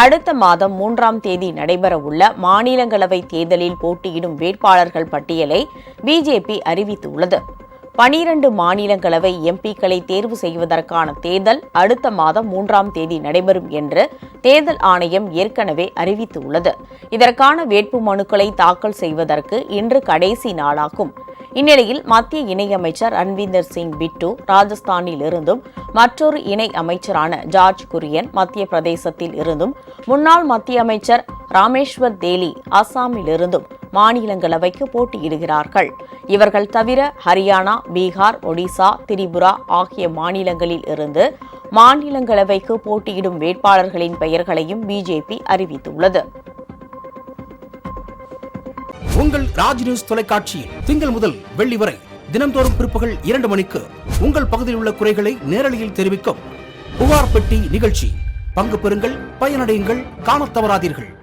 அடுத்த மாதம் மூன்றாம் தேதி நடைபெறவுள்ள மாநிலங்களவை தேர்தலில் போட்டியிடும் வேட்பாளர்கள் பட்டியலை பிஜேபி அறிவித்துள்ளது. பனிரண்டு மாநிலங்களவை எம்பிக்களை தேர்வு செய்வதற்கான தேர்தல் அடுத்த மாதம் மூன்றாம் தேதி நடைபெறும் என்று தேர்தல் ஆணையம் ஏற்கனவே அறிவித்துள்ளது. இதற்கான வேட்பு மனுக்களை தாக்கல் செய்வதற்கு இன்று கடைசி நாளாகும். இந்நிலையில் மத்திய இணையமைச்சர் ரன்வீந்தர் சிங் பிட்டு ராஜஸ்தானில் இருந்தும் மற்றொரு இணை அமைச்சரான ஜார்ஜ் குரியன் மத்திய பிரதேசத்தில் இருந்தும் முன்னாள் மத்திய அமைச்சர் ராமேஸ்வர் தேலி அசாமிலிருந்தும் மாநிலங்களவைக்கு போட்டியிடுகிறார்கள். இவர்கள் தவிர ஹரியானா பீகார் ஒடிசா திரிபுரா ஆகிய மாநிலங்களில் இருந்து மாநிலங்களவைக்கு போட்டியிடும் வேட்பாளர்களின் பெயர்களையும் பிஜேபி அறிவித்துள்ளது. உங்கள் ராஜ் நியூஸ் தொலைக்காட்சியில் திங்கள் முதல் வெள்ளி வரை தினந்தோறும் பிற்பகல் இரண்டு மணிக்கு உங்கள் பகுதியில் உள்ள குறைகளை நேரலையில் தெரிவிக்கும் புகார் பெட்டி நிகழ்ச்சி. பங்கு பெறுங்கள் பயனடையுங்கள் காணத் தவறாதீர்கள்.